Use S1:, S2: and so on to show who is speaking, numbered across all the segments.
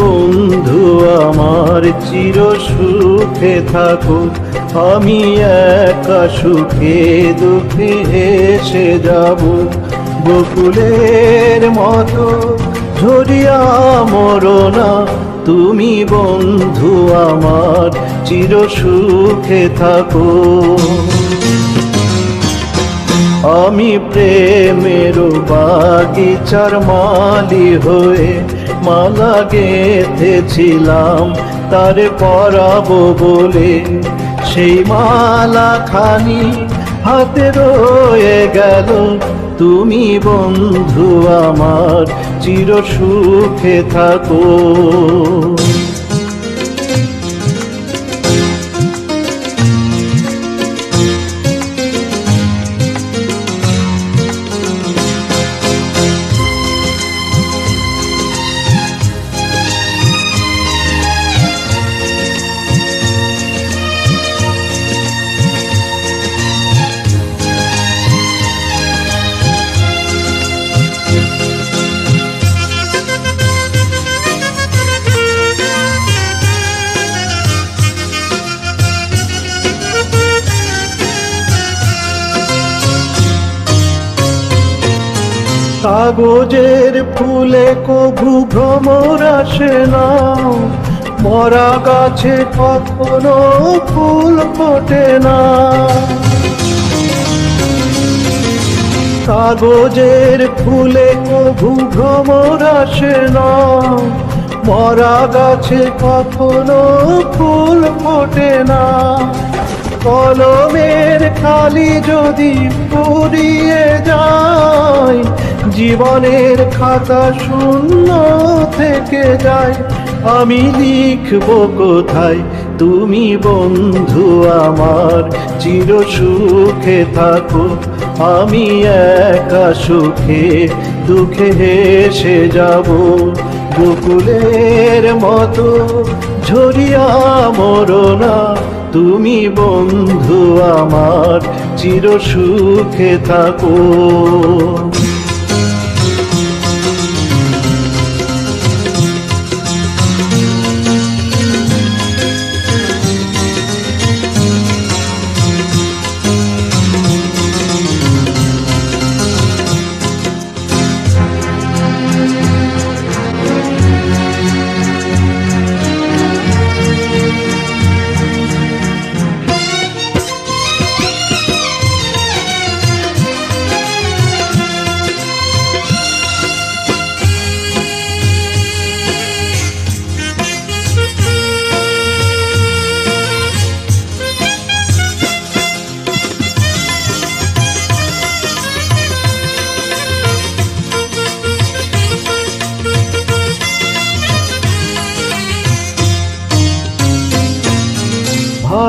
S1: বন্ধু, আমার চির সুখে থাকুক আমি একা সুখে দুঃখে হেসে যাব। বকুলের মতো ঝরিয়া মরনা তুমি বন্ধু, আমার চির সুখে থাকো। আমি প্রেমের বাগিচার মালি হয়ে মালা গেঁথেছিলাম, তার পরাবো বলে। সেই মালা খানি হাতে রয়ে গেল, তুমি বন্ধু আমার, চির সুখে থাকো। কাগজের ফুলে কভু ভ্রমর আসে না। মরা গাছে কখনো ফুল ফোটে না। কাগজের ফুলে কভু ভ্রমর আসে না। মরা গাছে কখনো ফুল ফোটে না। কলমের খালি যদি পুড়িয়ে যায় জীবনের খাতা শূন্য থেকে যায়। আমি লিখব কোথায়? তুমি বন্ধু আমার, চির সুখে থাকো। আমি একা সুখে, দুঃখে হেসে যাব। বকুলের মতো ঝরিয়া মরনা, তুমি বন্ধু আমার, চির সুখে থাকো।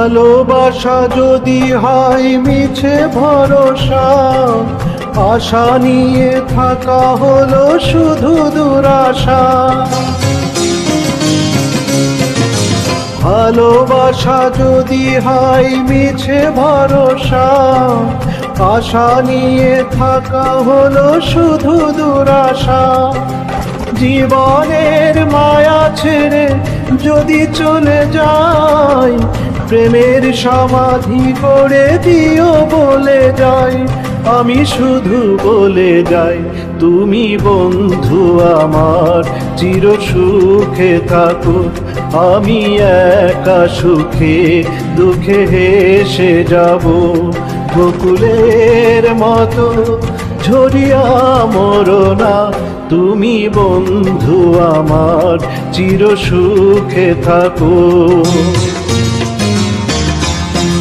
S1: ভালোবাসা যদি হয় মিছে ভরসা, আশা নিয়ে থাকা হলো শুধু দুরাশা। ভালোবাসা যদি হয় মিছে ভরসা, আশা নিয়ে থাকা হলো শুধু দুরাশা। জীবনের মায়া ছেড়ে যদি চলে যায় প্রেমের সমাধি করে দিও বলে যাই। আমি শুধু বলে যাই, তুমি বন্ধু আমার, চির সুখে থাকো। আমি একা সুখে, দুঃখে হেসে যাব। বকুলের মতো ঝরিয়া মরনা, তুমি বন্ধু আমার, চির সুখে থাকো।